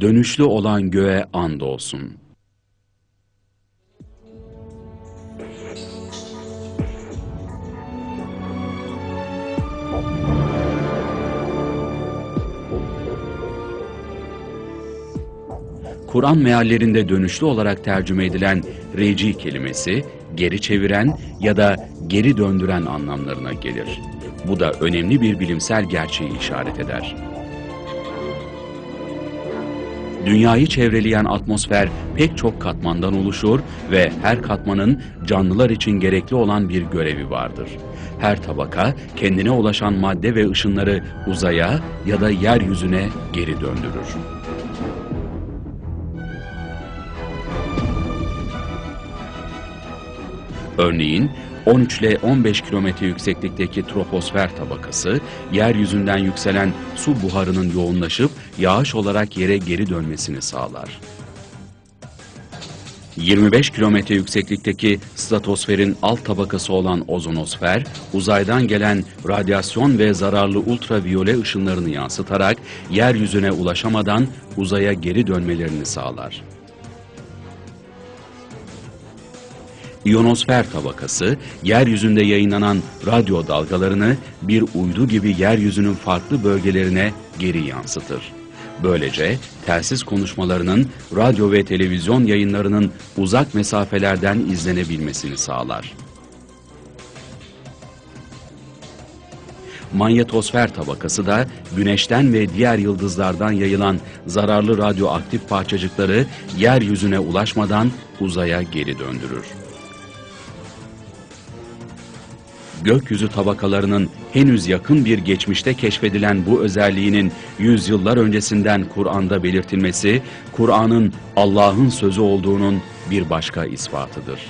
dönüşlü olan göğe andolsun. Kur'an meallerinde dönüşlü olarak tercüme edilen reci kelimesi, geri çeviren ya da geri döndüren anlamlarına gelir. Bu da önemli bir bilimsel gerçeği işaret eder. Dünyayı çevreleyen atmosfer pek çok katmandan oluşur ve her katmanın canlılar için gerekli olan bir görevi vardır. Her tabaka kendine ulaşan madde ve ışınları uzaya ya da yeryüzüne geri döndürür. Örneğin 13 ile 15 kilometre yükseklikteki troposfer tabakası, yeryüzünden yükselen su buharının yoğunlaşıp yağış olarak yere geri dönmesini sağlar. 25 kilometre yükseklikteki stratosferin alt tabakası olan ozonosfer, uzaydan gelen radyasyon ve zararlı ultraviyole ışınlarını yansıtarak yeryüzüne ulaşamadan uzaya geri dönmelerini sağlar. İyonosfer tabakası, yeryüzünde yayınlanan radyo dalgalarını bir uydu gibi yeryüzünün farklı bölgelerine geri yansıtır. Böylece telsiz konuşmalarının radyo ve televizyon yayınlarının uzak mesafelerden izlenebilmesini sağlar. Manyetosfer tabakası da güneşten ve diğer yıldızlardan yayılan zararlı radyoaktif parçacıkları yeryüzüne ulaşmadan uzaya geri döndürür. Gökyüzü tabakalarının henüz yakın bir geçmişte keşfedilen bu özelliğinin yüzyıllar öncesinden Kur'an'da belirtilmesi, Kur'an'ın Allah'ın sözü olduğunun bir başka ispatıdır.